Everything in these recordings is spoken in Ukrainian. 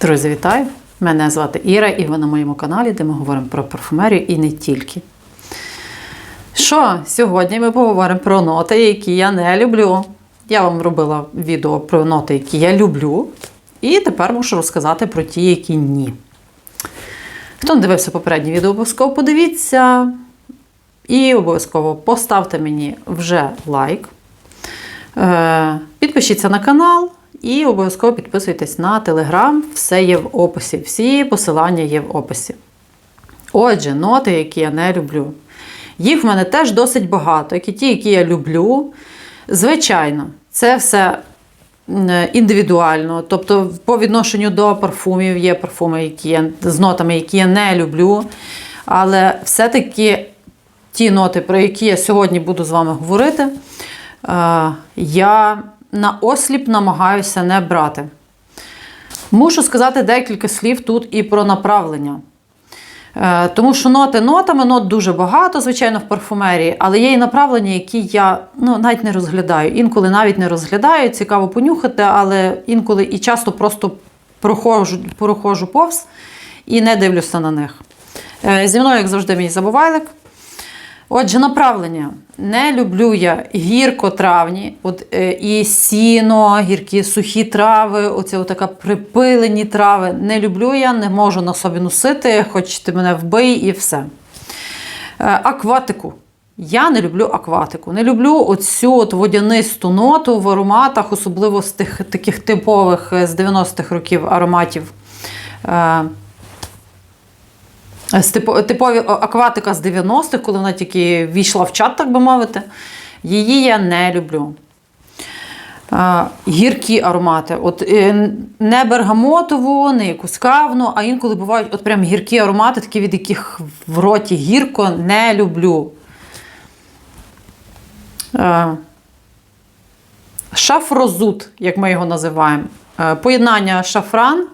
Друзі, вітаю! Мене звати Іра, і ви на моєму каналі, де ми говоримо про парфумерію і не тільки. Що, сьогодні ми поговоримо про ноти, які я не люблю. Я вам робила відео про ноти, які я люблю. І тепер мушу розказати про ті, які ні. Хто не дивився попереднє відео, обов'язково подивіться. І обов'язково поставте мені вже лайк. Е, Підпишіться на канал і обов'язково підписуйтесь на телеграм. Все є в описі. Всі посилання є в описі. Отже, ноти, які я не люблю. Їх в мене теж досить багато, як і ті, які я люблю. Звичайно, це все індивідуально. Тобто, по відношенню до парфумів є парфуми, які я, з нотами, які я не люблю. Але все-таки ті ноти, про які я сьогодні буду з вами говорити, е, я на осліп намагаюся не брати. Мушу сказати декілька слів тут і про направлення. Е, Тому що ноти нотами, нот дуже багато, звичайно, в парфумерії, але є і направлення, які я ну, навіть не розглядаю. Інколи навіть не розглядаю, цікаво понюхати, але інколи і часто просто проходжу, проходжу повз і не дивлюся на них. Е, Зі мною, як завжди, мій забувайлик. Отже, направлення. Не люблю я гіркотравні, от, е, і сіно, гіркі сухі трави, оце така припилені трави. Не люблю я, не можу на собі носити, хоч ти мене вбий і все. Е, акватику. Я не люблю акватику. Не люблю оцю от водянисту ноту в ароматах, особливо з тих таких типових е, з 90-х років ароматів. З типо- типові акватика з 90-х, коли вона тільки війшла в чат, так би мовити. Її я не люблю. Гіркі аромати. От, е, не бергамотову, не якусь кавну, а інколи бувають от прям гіркі аромати, такі, від яких в роті гірко не люблю. Шафрозут, як ми його називаємо. Е, Поєднання шафран,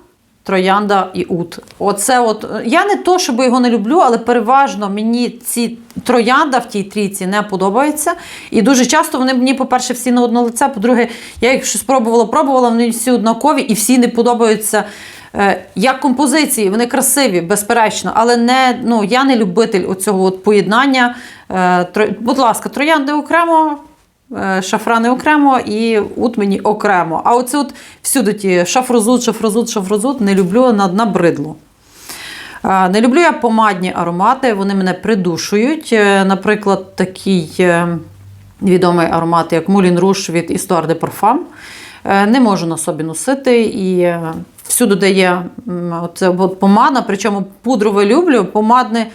троянда і ут. Оце от, я не то, щоб його не люблю, але переважно мені ці троянда в тій трійці не подобається. І дуже часто вони мені, по-перше, всі на одне лице. По-друге, я їх щось спробувала, пробувала, вони всі однакові і всі не подобаються. Е, Як композиції, вони красиві, безперечно, але не, ну, я не любитель оцього от поєднання. Е, Будь ласка, троянди окремо, шафрани окремо і ут мені окремо. А оце от всюди ті шафрозут, шафрозут, шафрозут не люблю на, набридло. Е, Не люблю я помадні аромати, вони мене придушують. Е, Наприклад, такий е, відомий аромат, як Moulin Rouge від Histoire de Parfum. Е, Не можу на собі носити і е, всюди, де є м, оце от помада, причому пудрове люблю, помадне,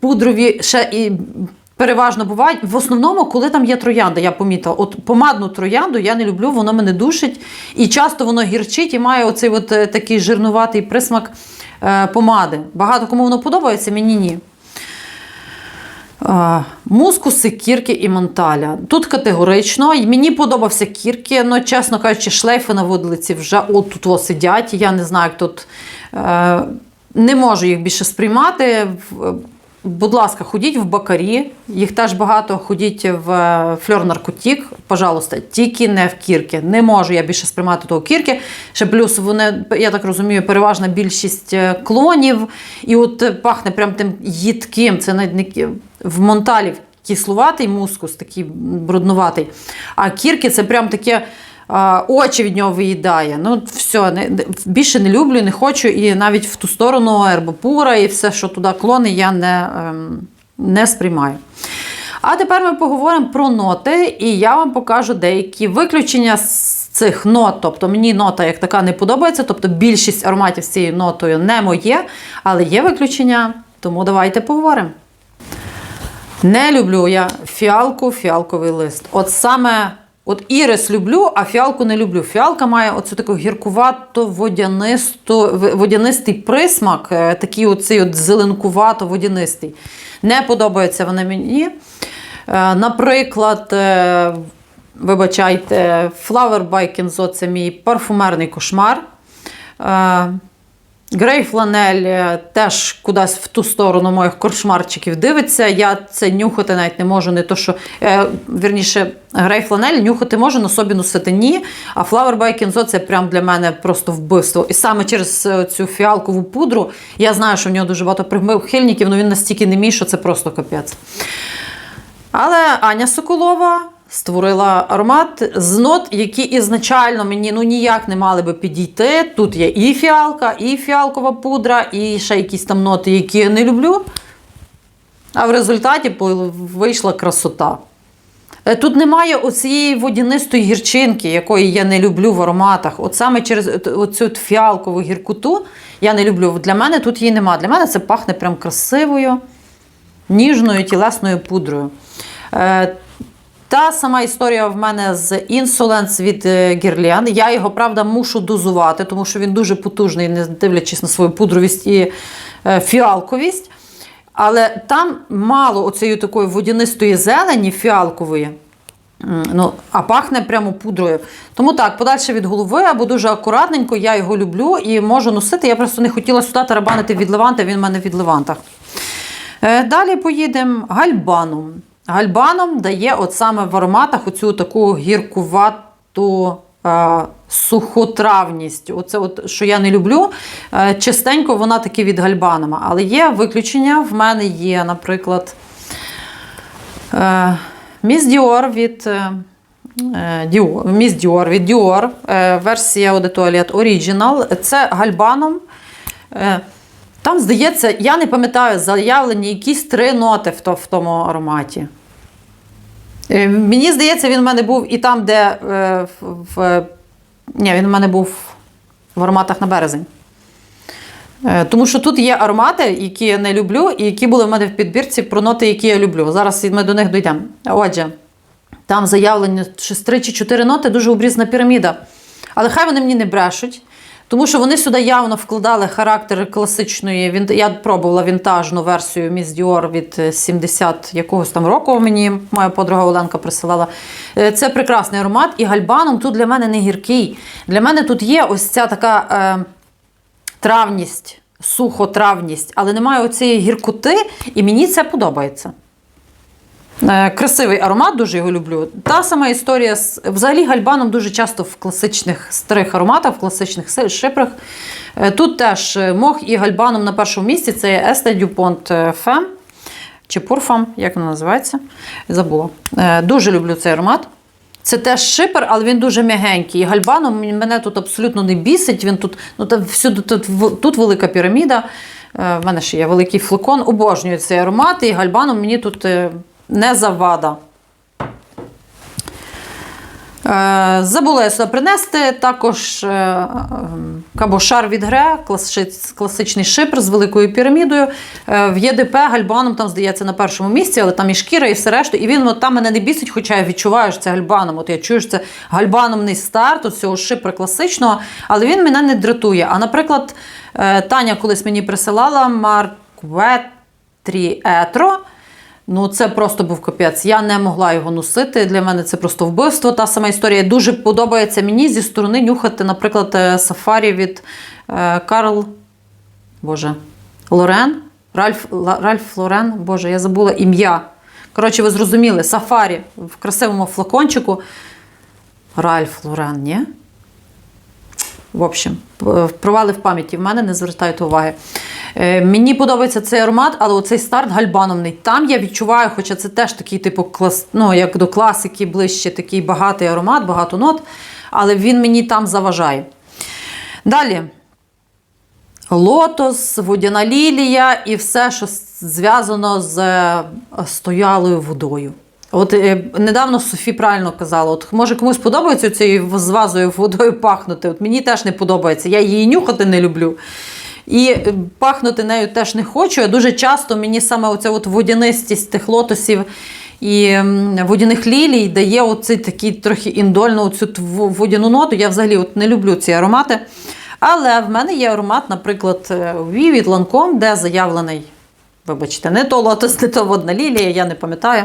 пудрові ще і переважно бувають. В основному, коли там є троянда, я помітила. От помадну троянду я не люблю, воно мене душить. І часто воно гірчить і має оцей от е, такий жирнуватий присмак е, помади. Багато кому воно подобається, мені ні. Мускуси, кірки і монталя. Тут категорично. Мені подобався кірки, але, чесно кажучи, шлейфи на водлиці вже от тут сидять. Я не знаю, як тут е, не можу їх більше сприймати. Будь ласка, ходіть в бакарі, їх теж багато, ходіть в е, фльор наркотік, пожалуйста, тільки не в кірки. Не можу я більше сприймати того кірки. Ще плюс вони, я так розумію, переважна більшість е, клонів. І от е, пахне прям тим їдким. Це не в монталі кислуватий мускус, такий бруднуватий. А кірки це прям таке. Очі від нього виїдає. Ну, все, не- більше не люблю, не хочу. І навіть в ту сторону ербопура і все, що туди клони, я не, ем, не сприймаю. А тепер ми поговоримо про ноти, і я вам покажу деякі виключення з цих нот. Тобто мені нота як така не подобається, тобто більшість ароматів з цією нотою не моє, але є виключення, тому давайте поговоримо. Не люблю я фіалку, фіалковий лист. От саме от ірис люблю, а фіалку не люблю. Фіалка має оцю таку гіркувато водянисту водянистий присмак, е, такий оцей от зеленкувато-водянистий. Не подобається вона мені. Е, Наприклад, е, вибачайте, Flower by Kenzo – це мій парфумерний кошмар. Грей фланель е, теж кудись в ту сторону моїх коршмарчиків дивиться. Я це нюхати навіть не можу. Не то, що, е, вірніше, грей фланель нюхати можу, на собі носити ні. А Flower by Kenzo це прям для мене просто вбивство. І саме через е, цю фіалкову пудру я знаю, що в нього дуже багато прихильників, але він настільки не мій, що це просто капець. Але Аня Соколова створила аромат з нот, які ізначально мені ну ніяк не мали би підійти. Тут є і фіалка, і фіалкова пудра, і ще якісь там ноти, які я не люблю. А в результаті вийшла красота. Е, Тут немає оцієї водянистої гірчинки, якої я не люблю в ароматах. От саме через оцю фіалкову гіркоту я не люблю. Для мене тут її нема. Для мене це пахне прям красивою, ніжною тілесною пудрою. Та сама історія в мене з Insolence від е, Guerlain. Я його, правда, мушу дозувати, тому що він дуже потужний, не дивлячись на свою пудровість і е, фіалковість. Але там мало оцієї такої водянистої зелені фіалкової. Ну, а пахне прямо пудрою. Тому так, подальше від голови або дуже акуратненько, я його люблю і можу носити. Я просто не хотіла сюди тарабанити від леванта, він в мене від леванта. Е, Далі поїдемо гальбаном. Гальбаном дає от саме в ароматах оцю таку гіркувату е, сухотравність. Оце, от, що я не люблю. Е, частенько вона таки від гальбанома. Але є виключення. В мене є, наприклад, е, Міс Діор від. е, е, Dior, Міс Діор від Dior, е, версія Eau de Toilette. Це гальбаном. Е, Там, здається, я не пам'ятаю, заявлені якісь три ноти в, то, в тому ароматі. Е, Мені здається, він в мене був і там, де е, в, в. Ні, він в мене був в ароматах на березень. Е, Тому що тут є аромати, які я не люблю, і які були в мене в підбірці про ноти, які я люблю. Зараз ми до них дійдемо. Отже, там заявлені щось 3 чи 4 ноти, дуже обрізна піраміда. Але хай вони мені не брешуть. Тому що вони сюди явно вкладали характер класичної. Я пробувала вінтажну версію Miss Dior від е, 70 якогось там року. Мені моя подруга Оленка присилала. Е, Це прекрасний аромат, і гальбаном тут для мене не гіркий. Для мене тут є ось ця така е, травність, сухотравність, але немає оцієї гіркоти, і мені це подобається. Е, Красивий аромат, дуже його люблю. Та сама історія з взагалі гальбаном дуже часто в класичних старих ароматах, в класичних си- шипрах. Е, Тут теж е, мох і гальбаном на першому місці це є Estée Dupont чи Purfam, як вона називається. Забула. Дуже люблю цей аромат. Це теж шипер, але він дуже м'ягенький. І гальбаном мене тут абсолютно не бісить. Він тут, ну, та всюди тут, тут велика піраміда. В мене ще є великий флакон. Обожнюю цей аромат, і гальбаном мені тут не завада. Е, Забула я сюди принести також е, е, кабошар від Гре, класичний, шипр з великою пірамідою. Е, В ЄДП гальбаном там, здається, на першому місці, але там і шкіра, і все решта. І він от, там мене не бісить, хоча я відчуваю, що це гальбаном. От я чую, що це гальбаномний старт от цього шипра класичного, але він мене не дратує. А, наприклад, Таня колись мені присилала Маркветрі Етро. Ну, це просто був капець. Я не могла його носити. Для мене це просто вбивство. Та сама історія. Дуже подобається мені зі сторони нюхати, наприклад, е, сафарі від е, Карл. Боже, Лорен. Ральф, Ральф Лорен. Боже, я забула ім'я. Коротше, ви зрозуміли, сафарі в красивому флакончику. Ральф Лорен, ні? В общем, провали в пам'яті в мене, не звертайте уваги. Е, мені подобається цей аромат, але оцей старт гальбаномний. Там я відчуваю, хоча це теж такий, типу, клас, ну, як до класики ближче, такий багатий аромат, багато нот, але він мені там заважає. Далі. Лотос, водяна лілія і все, що зв'язано з е, стоялою водою. От е, недавно Софі правильно казала: от може комусь подобається цією з вазою водою пахнути. От мені теж не подобається. Я її нюхати не люблю. І е, пахнути нею теж не хочу. Я дуже часто мені саме оця от водянистість тих лотосів і водяних лілій дає оцей такий трохи індольну оцю водяну ноту. Я взагалі от не люблю ці аромати. Але в мене є аромат, наприклад, е, від Lancome, де заявлений, вибачте, не то лотос, не то водна лілія, я не пам'ятаю.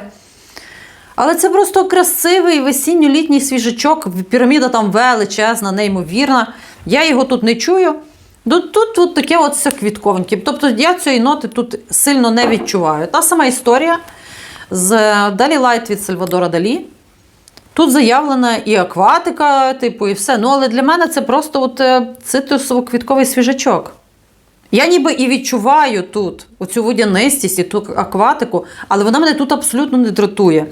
Але це просто красивий весінньо-літній свіжачок. Піраміда там величезна, неймовірна. Я його тут не чую. Тут, тут, тут таке от все квітковеньке. Тобто я цієї ноти тут сильно не відчуваю. Та сама історія з Далі Лайт від Сальвадора Далі. Тут заявлена і акватика, типу, і все. Ну, але для мене це просто от е, цитрусово-квітковий свіжачок. Я ніби і відчуваю тут оцю водянистість і ту акватику, але вона мене тут абсолютно не дратує.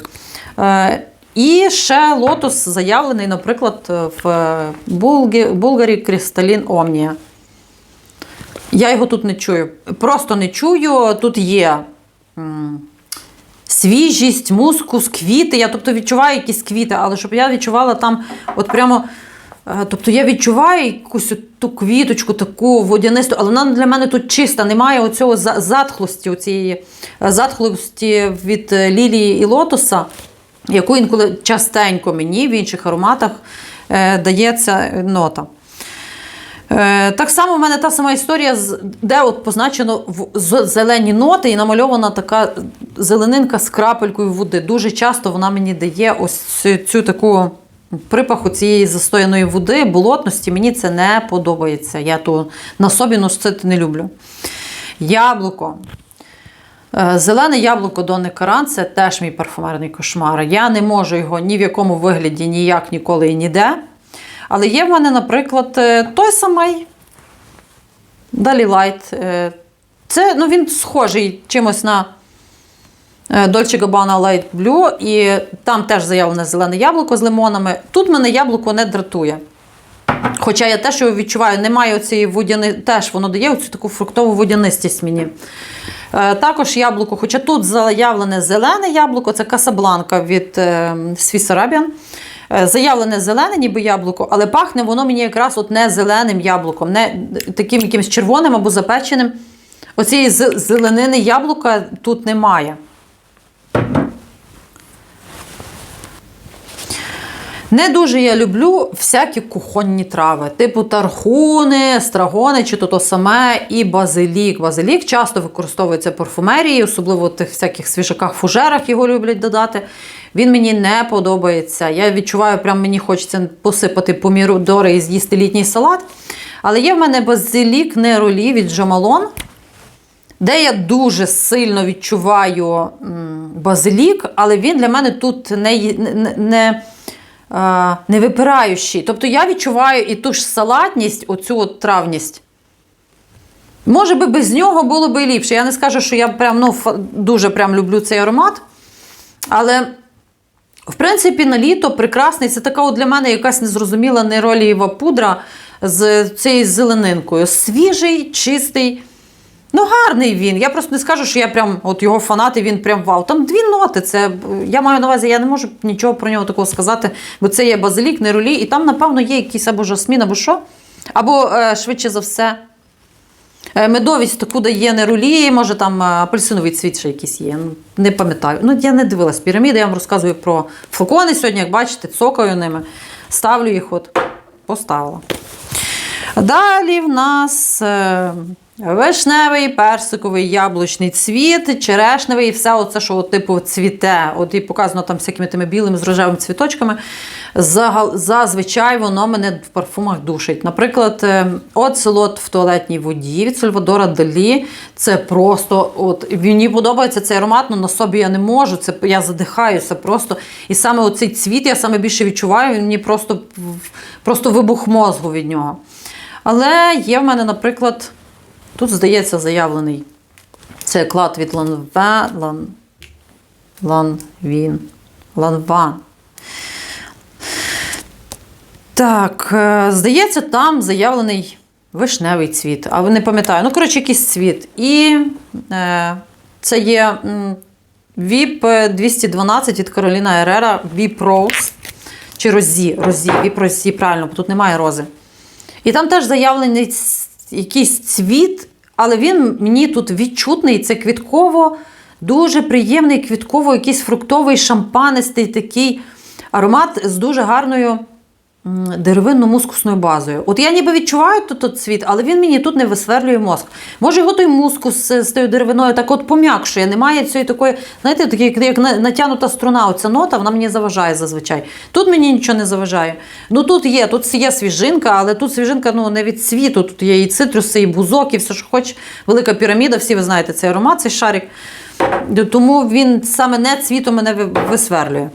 Е, і ще лотос заявлений, наприклад, в Булгарі Крісталін Омнія. Я його тут не чую. Просто не чую. Тут є свіжість, мускус, квіти. Я тобто відчуваю якісь квіти, але щоб я відчувала там, от прямо. Е, Тобто я відчуваю якусь ту квіточку, таку водянисту, але вона для мене тут чиста, немає оцього затхлості, оцієї е, затхлості від е, лілії і лотоса, яку інколи частенько мені в інших ароматах дається нота. Так само в мене та сама історія, де от позначено в- зелені ноти і намальована така зеленинка з крапелькою води. Дуже часто вона мені дає ось цю таку припаху цієї застояної води, болотності. Мені це не подобається. Я ту на собі носити не люблю. Яблуко. Е, Зелене яблуко Донни Каран це теж мій парфумерний кошмар. Я не можу його ні в якому вигляді, ніяк ніколи і ніде. Але є в мене, наприклад, е, той самий Далі Лайт. Е, Це ну, він схожий чимось на Dolce Gabbana Light Blue, і там теж заявлене зелене яблуко з лимонами. Тут мене яблуко не дратує. Хоча я теж його відчуваю, немає цієї водяни, теж воно дає оцю таку фруктову водянистість мені. Е, також яблуко, хоча тут заявлене зелене яблуко, це Касабланка від е, Swiss Arabian. Е, Заявлене зелене, ніби яблуко, але пахне воно мені якраз от не зеленим яблуком, не таким якимось червоним або запеченим. Оцієї зеленини яблука тут немає. Не дуже я люблю всякі кухонні трави, типу тархуни, страгони, чи то то саме, і базилік. Базилік часто використовується парфумерії, особливо в тих всяких свіжаках, фужерах його люблять додати. Він мені не подобається. Я відчуваю, прям мені хочеться посипати помідори і з'їсти літній салат. Але є в мене базилік неролі від Джамалон, де я дуже сильно відчуваю базилік, але він для мене тут не, не, не, не випираючий. Тобто я відчуваю і ту ж салатність, оцю от травність. Може би без нього було б і ліпше. Я не скажу, що я прям, ну, дуже прям люблю цей аромат. Але, в принципі, на літо прекрасний. Це така от для мене якась незрозуміла неролієва пудра з цією зеленинкою. Свіжий, чистий. Ну, гарний він. Я просто не скажу, що я прям от його фанат, і він прям вау. Там дві ноти. Це я маю на увазі, я не можу нічого про нього такого сказати, бо це є базилік, неролі, і там, напевно, є якийсь або жасмін, або що. Або е, швидше за все. е, Медовість таку дає неролі, може там е, апельсиновий цвіт ще якийсь є. ну, Не пам'ятаю. Ну, я не дивилась піраміди, я вам розказую про флакони сьогодні, як бачите, цокаю ними. Ставлю їх, от поставила. Далі в нас вишневий, персиковий, яблучний цвіт, черешневий, і все оце, що типу цвіте. От і показано там всякими тими білими з рожевими цвіточками. Зазвичай воно мене в парфумах душить. Наприклад, оцелот в туалетній воді від Сальвадора Далі. Це просто от мені подобається цей аромат, але на собі я не можу. Це я задихаюся просто. І саме оцей цвіт я саме більше відчуваю. Він мені просто, просто вибух мозгу від нього. Але є в мене, наприклад, тут, здається, заявлений це клад від Ланве, Лан, Ланвін. Ланван. Так, е, здається, там заявлений вишневий цвіт, але не пам'ятаю. Ну, коротше, якийсь цвіт. І е, це є VIP 212 від Кароліна Ерера, VIP Rose. Чи Розі, Розі, VIP Розі, правильно, бо тут немає рози. І там теж заявлений якийсь цвіт, але він мені тут відчутний. Це квітково, дуже приємний, квітково, якийсь фруктовий, шампанистий такий аромат з дуже гарною м, деревинно-мускусною базою. От я ніби відчуваю тут, тут цвіт, але він мені тут не висверлює мозк. Може, його той мускус з, тою деревиною так от пом'якшує. Немає цієї такої, знаєте, такі, як, натягнута струна, оця нота, вона мені заважає зазвичай. Тут мені нічого не заважає. Ну тут є, тут є свіжинка, але тут свіжинка ну, не від світу. Тут є і цитруси, і бузок, і все, що хоч. Велика піраміда, всі ви знаєте цей аромат, цей шарик. Тому він саме не цвітом мене висверлює.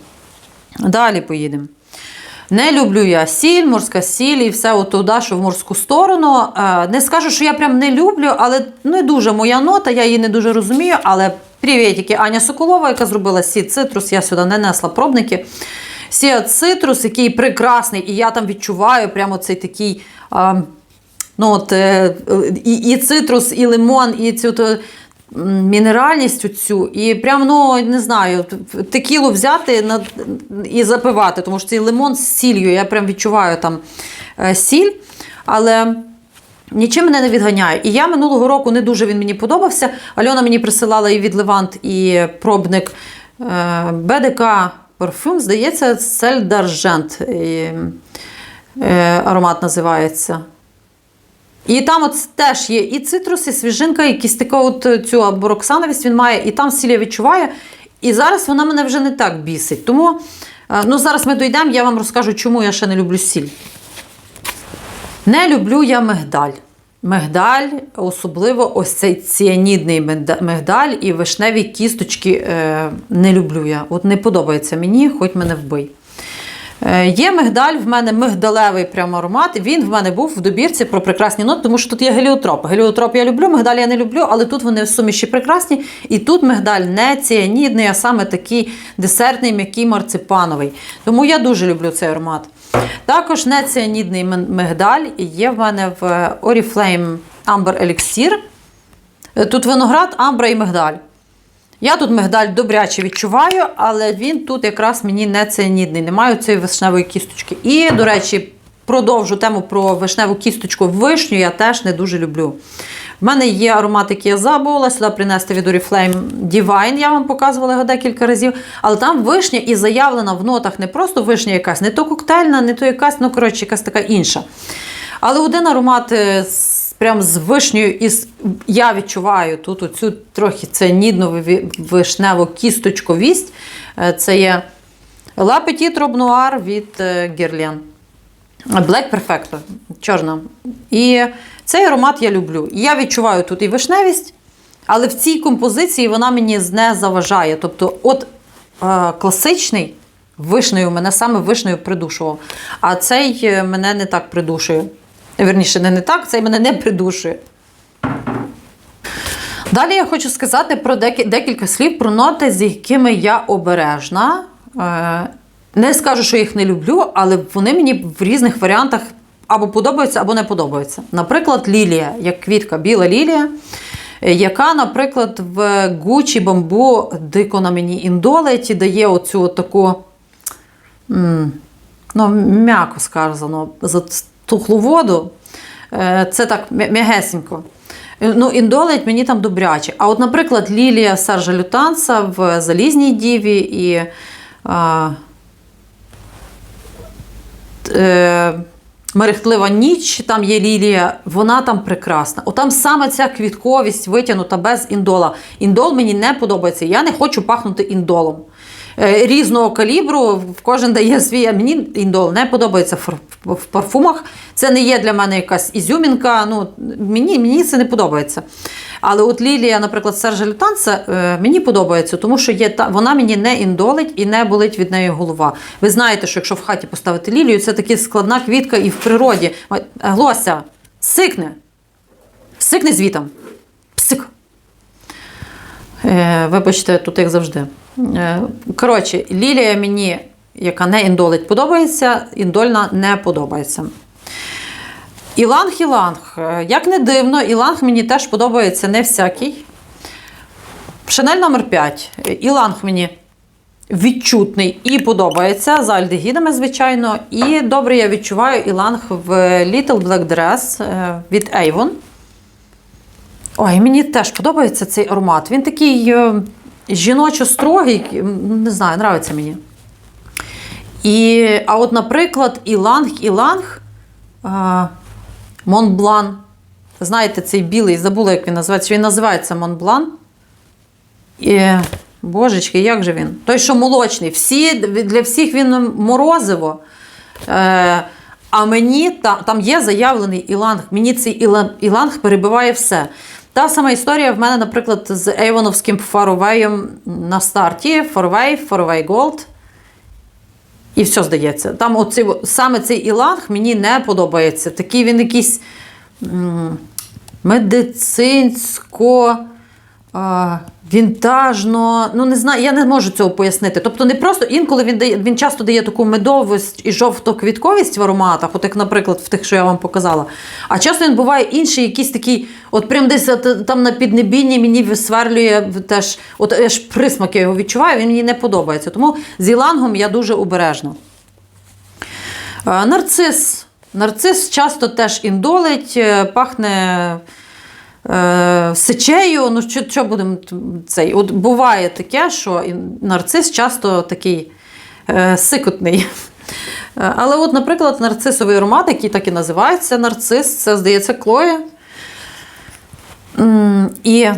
Далі поїдемо. Не люблю я сіль, морська сіль і все от туди, що в морську сторону. Е, Не скажу, що я прям не люблю, але не дуже моя нота, я її не дуже розумію. Але привітики, Аня Соколова, яка зробила сі цитрус, я сюди не несла пробники. Сія цитрус, який прекрасний, і я там відчуваю прямо цей такий. А, ну от, е, і, і цитрус, і лимон, і цю то, мінеральність цю. І прям, ну, не знаю, текілу взяти і запивати, тому що цей лимон з сіллю, я прям відчуваю там е, сіль. Але нічим мене не відганяє. І я минулого року не дуже він мені подобався. Альона мені присилала і від Левант, і пробник е, БДК парфюм, здається, Сель Даржент. Е, аромат називається. І там от теж є і цитрус, і свіжинка, і якісь таку от е, цю або роксановість він має, і там сіль я відчуваю. І зараз вона мене вже не так бісить. Тому е, ну, зараз ми дійдемо, я вам розкажу, чому я ще не люблю сіль. Не люблю я мигдаль. Мигдаль, особливо ось цей ціанідний мигдаль і вишневі кісточки е, не люблю я. От не подобається мені, хоч мене вбий. Е, Є мигдаль, в мене мигдалевий прямо аромат. Він в мене був в добірці про прекрасні ноти, тому що тут є геліотроп. Геліотроп я люблю, мигдаль я не люблю, але тут вони в суміші прекрасні. І тут мигдаль не ціанідний, а саме такий десертний, м'який марципановий. Тому я дуже люблю цей аромат. Також не ціанідний мигдаль є в мене в Oriflame Amber Elixir. Е, Тут виноград, амбра і мигдаль. Я тут мигдаль добряче відчуваю, але він тут якраз мені не цианідний, немає цієї вишневої кісточки. І, до речі, продовжу тему про вишневу кісточку вишню, я теж не дуже люблю. В мене є аромат, який я забула сюди принести від Oriflame Divine, я вам показувала його декілька разів. Але там вишня і заявлена в нотах не просто вишня якась, не то коктейльна, не то якась, ну коротше, якась така інша. Але один аромат е, з- прям з вишнею, і з- я відчуваю тут оцю трохи це виві- вишневу кісточковість. Е, Це є La Petite Robe від е, Guerlain. Black Perfecto, чорна. І цей аромат я люблю. Я відчуваю тут і вишневість, але в цій композиції вона мені не заважає. Тобто, от е, класичний вишнею мене саме вишнею придушував. А цей е, мене не так придушує. Вірніше, не, не так, цей мене не придушує. Далі я хочу сказати про декілька слів про ноти, з якими я обережна. Е, Не скажу, що їх не люблю, але вони мені в різних варіантах або подобаються, або не подобаються. Наприклад, лілія, як квітка, біла лілія, яка, наприклад, в Gucci бамбу дико на мені індолеті дає оцю таку ну, м'яко сказано, за тухлу воду. Е, Це так м'ягесенько. Е, Ну, індолить мені там добряче. А от, наприклад, Лілія Саржа Лютанса в Залізній Діві і а, е, Мерехтлива ніч, там є лілія, вона там прекрасна. Отам саме ця квітковість витягнута без індола. Індол мені не подобається. Я не хочу пахнути індолом. Е, Різного калібру, кожен дає свій. а Мені індол не подобається в, парфумах. Це не є для мене якась ізюмінка. Ну, мені, мені це не подобається. Але от Лілія, наприклад, Сержа Лютанса, е, мені подобається, тому що є та, вона мені не індолить і не болить від неї голова. Ви знаєте, що якщо в хаті поставити лілію, це така складна квітка і в природі. Глося, сикне. Сикне звітом. Псик. Е, вибачте, тут як завжди. Е, коротше, лілія мені, яка не індолить, подобається, індольна не подобається. Іланг Іланг. Е, Як не дивно, Іланг мені теж подобається не всякий. Шанель номер 5. Іланг мені відчутний і подобається за альдегідами, звичайно. І добре я відчуваю іланг в Little Black Dress е, від Avon. Ой, мені теж подобається цей аромат. Він такий е, жіночо-строгий, не знаю, нравиться мені. І, а от, наприклад, іланг, іланг, Монблан. Знаєте, цей білий, забула, як він називається. Він називається Монблан. І, божечки, як же він? Той, що молочний. Всі, для всіх він морозиво. Е, а мені та, там є заявлений іланг. Мені цей іланг перебиває все. Та сама історія в мене, наприклад, з Ейвоновським фаровеєм на старті. Фаровей, Фаровей Голд. І все здається. Там оці, саме цей іланг мені не подобається. Такий він якийсь медицинсько. А, вінтажно, ну не знаю, я не можу цього пояснити. Тобто, не просто інколи він дає, він часто дає таку медовість і жовто-квітковість в ароматах, от як, наприклад, в тих, що я вам показала. А часто він буває інший, якийсь такий, от прям десь там на піднебінні мені висверлює теж, от аж присмак я його відчуваю, він мені не подобається. Тому з ілангом я дуже обережна. Е, Нарцис. Нарцис часто теж індолить, е, пахне сечею. Ну, що, що будемо цей? От буває таке, що нарцис часто такий е, сикотний. Е, Але, от, наприклад, нарцисовий аромат, який так і називається нарцис, це, здається, Клоя. І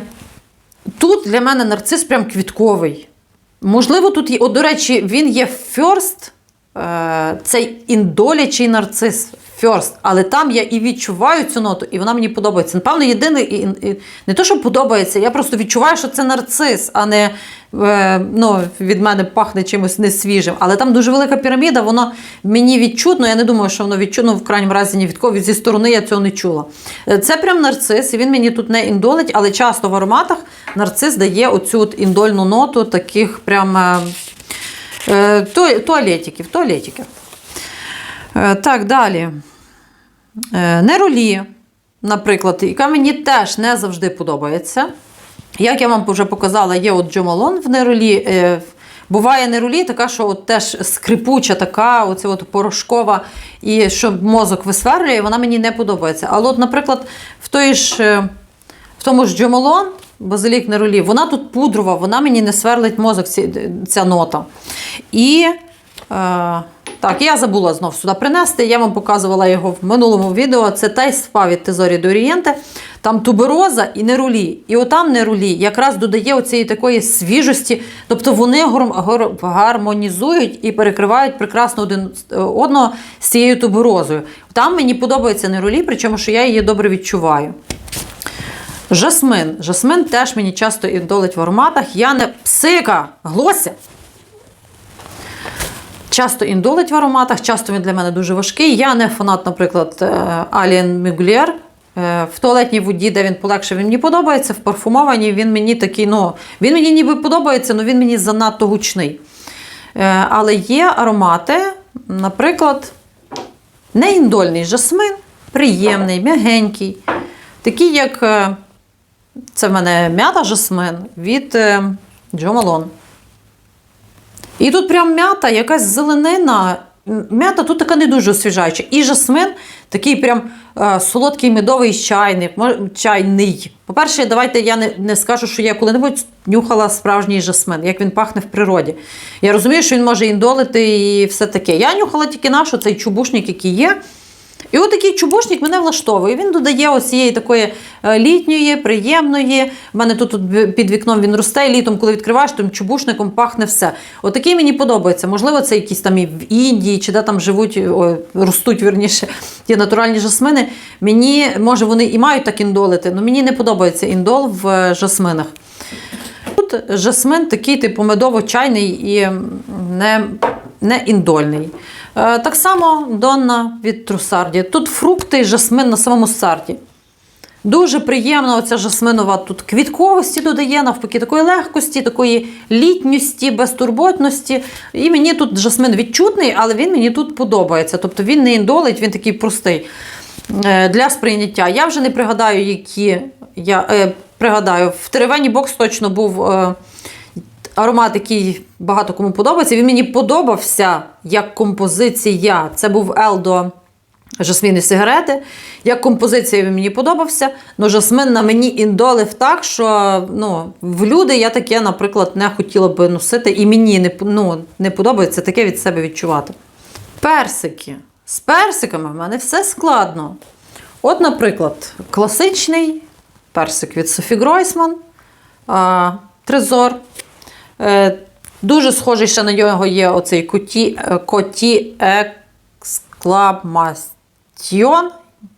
тут для мене нарцис прям квітковий. Можливо, тут є, от, до речі, він є е, цей індолячий нарцис first, але там я і відчуваю цю ноту, і вона мені подобається. Напевно, єдине, і, і, не то, що подобається, я просто відчуваю, що це нарцис, а не е, ну, від мене пахне чимось несвіжим. Але там дуже велика піраміда, воно мені відчутно. Я не думаю, що воно відчутно, в крайньому разі ні від кого. Зі сторони я цього не чула. Е, Це прям нарцис, і він мені тут не індолить, але часто в ароматах нарцис дає оцю от індольну ноту таких прям е, е, туа- туалетиків. туалетиків. Е, Так, далі. Е, Неролі, наприклад, яка мені теж не завжди подобається. Як я вам вже показала, є от Джомалон в неролі. Е, Буває неролі, така, що от теж скрипуча, така, оця от порошкова, і що мозок висверлює, вона мені не подобається. Але, от, наприклад, в той ж, в тому ж Джомалон, базилік неролі, вона тут пудрова, вона мені не сверлить мозок, ці- ця нота. І Е, так, я забула знов сюди принести. Я вам показувала його в минулому відео. Це Тайс Спа від Тезорі Дорієнте. Там тубероза і нерулі. І отам нерулі якраз додає оцієї такої свіжості. Тобто вони гармонізують і перекривають прекрасно один е, одного з цією туберозою. Там мені подобається нерулі, причому що я її добре відчуваю. Жасмин. Жасмин теж мені часто індолить в ароматах. Я не псика, глося. Часто індолить в ароматах, часто він для мене дуже важкий. Я не фанат, наприклад, Alien Mugler. В туалетній воді, де він полегше, він мені подобається. В парфумованій він мені такий, ну, він мені ніби подобається, але він мені занадто гучний. Е, Але є аромати, наприклад, неіндольний жасмин, приємний, м'ягенький. Такий, як е, це в мене м'ята жасмин від е, Джо Малон. І тут прям м'ята, якась зеленина. М'ята тут така не дуже освіжаюча. І жасмин такий прям е, солодкий медовий чайник, чайний. По-перше, давайте я не, не скажу, що я коли-небудь нюхала справжній жасмин, як він пахне в природі. Я розумію, що він може індолити і все таке. Я нюхала тільки нашу цей чубушник, який є. І от такий чубушник мене влаштовує. Він додає ось цієї такої е, літньої, приємної. У мене тут, під вікном він росте, літом, коли відкриваєш, тим чубушником пахне все. Отакий мені подобається. Можливо, це якісь там і в Індії, чи де там живуть, ой, ростуть вірніше ті натуральні жасмини. Мені, може, вони і мають так індолити, але мені не подобається індол в е, жасминах. Тут жасмин такий, типу, медово-чайний і не, не індольний. Е, так само Донна від Трусарді. Тут фрукти і жасмин на самому старті. Дуже приємно оця жасминова тут квітковості додає, навпаки, такої легкості, такої літньості, безтурботності. І мені тут жасмин відчутний, але він мені тут подобається. Тобто він не індолить, він такий простий е, для сприйняття. Я вже не пригадаю, які я е, пригадаю, в теревені бокс точно був. Е, аромат, який багато кому подобається. Він мені подобався як композиція. Це був Елдо жасмінні сигарети. Як композиція він мені подобався, але жасмин на мені індолив так, що ну, в люди я таке, наприклад, не хотіла би носити, і мені не, ну, не подобається таке від себе відчувати. Персики. З персиками в мене все складно. От, наприклад, класичний персик від Софі Гройсман, Трезор. Дуже схожий ще на нього є оцей коті, е, коті Ексклабмастіон.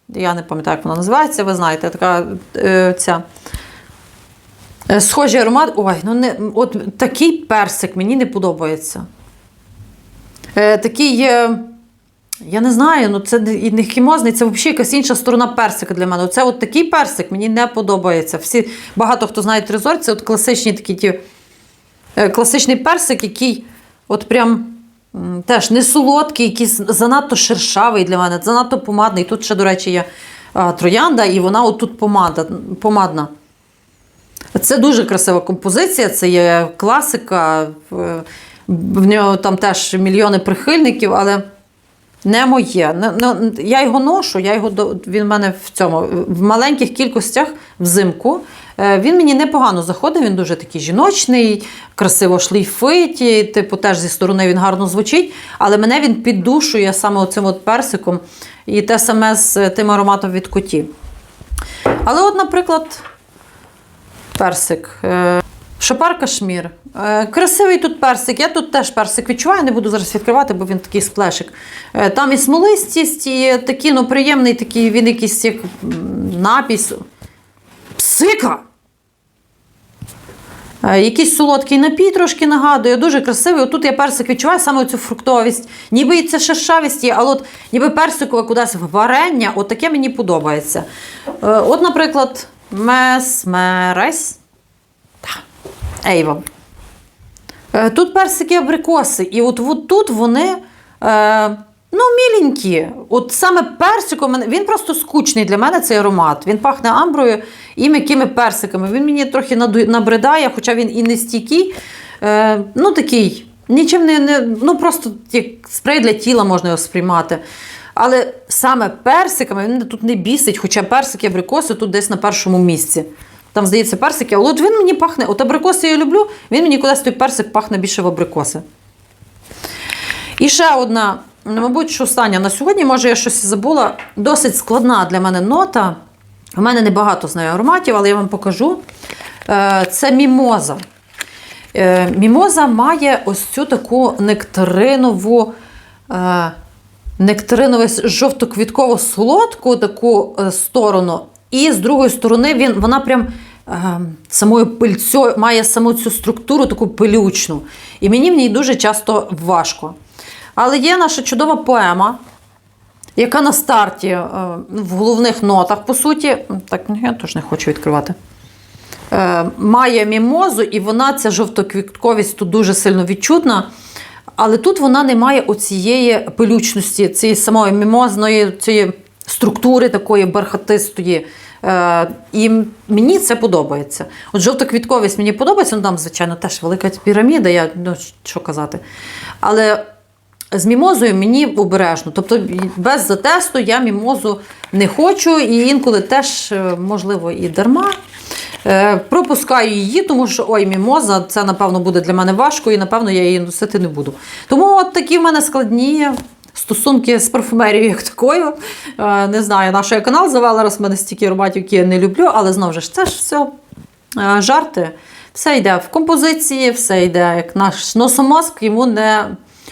Я не пам'ятаю, як вона називається, ви знаєте, така е, ця. Е, Схожий аромат. Ой, ну не, от такий персик мені не подобається. Е, такий, е, я не знаю, ну це не хімозний, це взагалі якась інша сторона персика для мене. Оце от такий персик мені не подобається. Всі, багато хто знає трезор, це от класичні такі ті, е, класичний персик, який от прям теж не солодкий, якийсь занадто шершавий для мене, занадто помадний. Тут ще, до речі, є троянда, і вона отут помада, помадна. Це дуже красива композиція, це є класика. В, нього там теж мільйони прихильників, але не моє. Я його ношу, я його він в мене в цьому в маленьких кількостях взимку. Е, Він мені непогано заходить, він дуже такий жіночний, красиво шлейфить, і, типу, теж зі сторони він гарно звучить, але мене він піддушує саме оцим от персиком і те саме з тим ароматом від котів. Але, от, наприклад, персик. Е, Шопар Кашмір. Е, Красивий тут персик. Я тут теж персик відчуваю, не буду зараз відкривати, бо він такий сплешик. Е, Там і смолистість, і такий, ну, приємний, такий, він якийсь як напіс. Псика! Е, Якийсь солодкий напій трошки нагадує, дуже красивий. Отут я персик відчуваю саме цю фруктовість. Ніби і це шершавість є, але от ніби персикове кудись варення, от таке мені подобається. Е, От, наприклад, месмересь. Ейва. Е, Тут персики абрикоси, і от, от тут вони ну, міленькі. От саме персиком, він просто скучний для мене цей аромат. Він пахне амброю і м'якими персиками. Він мені трохи набридає, хоча він і не стійкий. Е, ну, такий, нічим не, не. Ну, просто як спрей для тіла можна його сприймати. Але саме персиками він тут не бісить, хоча персики абрикоси тут десь на першому місці. Там, здається, персики, але от він мені пахне. От абрикоси я люблю, він мені кудись той персик пахне більше в абрикоси. І ще одна, ну, мабуть, що остання на сьогодні, може, я щось забула. Досить складна для мене нота. У мене небагато з нею ароматів, але я вам покажу. Е, Це мімоза. Е, Мімоза має ось цю таку нектаринову, е, нектаринову жовтоквітково солодку таку сторону. І з другої сторони він, вона прям самою пильцю має саму цю структуру таку пилючну. І мені в ній дуже часто важко. Але є наша чудова поема, яка на старті е, в головних нотах, по суті, так я теж не хочу відкривати. Е, має мімозу, і вона, ця жовтоквітковість тут дуже сильно відчутна. Але тут вона не має оцієї пилючності, цієї самої мімозної цієї структури такої бархатистої. Е, і мені це подобається. От жовтоквітковість мені подобається, ну там, звичайно, теж велика піраміда, я ну, що казати. Але з мімозою мені обережно. Тобто без затесту я мімозу не хочу, і інколи теж, е, можливо, і дарма. Е, Пропускаю її, тому що ой, мімоза, це напевно буде для мене важко, і напевно я її носити не буду. Тому от такі в мене складні стосунки з парфумерією як такою. Е, Не знаю, на я канал завела, раз в мене стільки ароматів, які я не люблю, але знову ж це ж все жарти. Все йде в композиції, все йде як наш носомозк, йому не,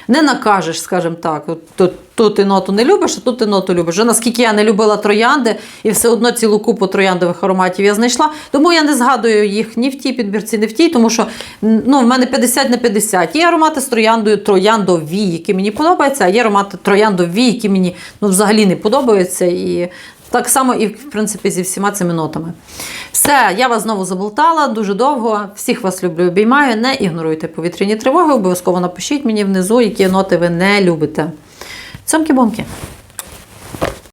не накажеш, скажімо так. Тут, тут ти ноту не любиш, а тут ти ноту любиш. Вже наскільки я не любила троянди, і все одно цілу купу трояндових ароматів я знайшла. Тому я не згадую їх ні в тій підбірці, ні в тій, тому що ну, в мене 50 на 50. Є аромати з трояндою, трояндові, які мені подобаються, а є аромати трояндові, які мені ну, взагалі не подобаються. І так само і в принципі зі всіма цими нотами. Все, я вас знову заболтала дуже довго. Всіх вас люблю, обіймаю. Не ігноруйте повітряні тривоги. Обов'язково напишіть мені внизу, які ноти ви не любите. Цьомки-бомки!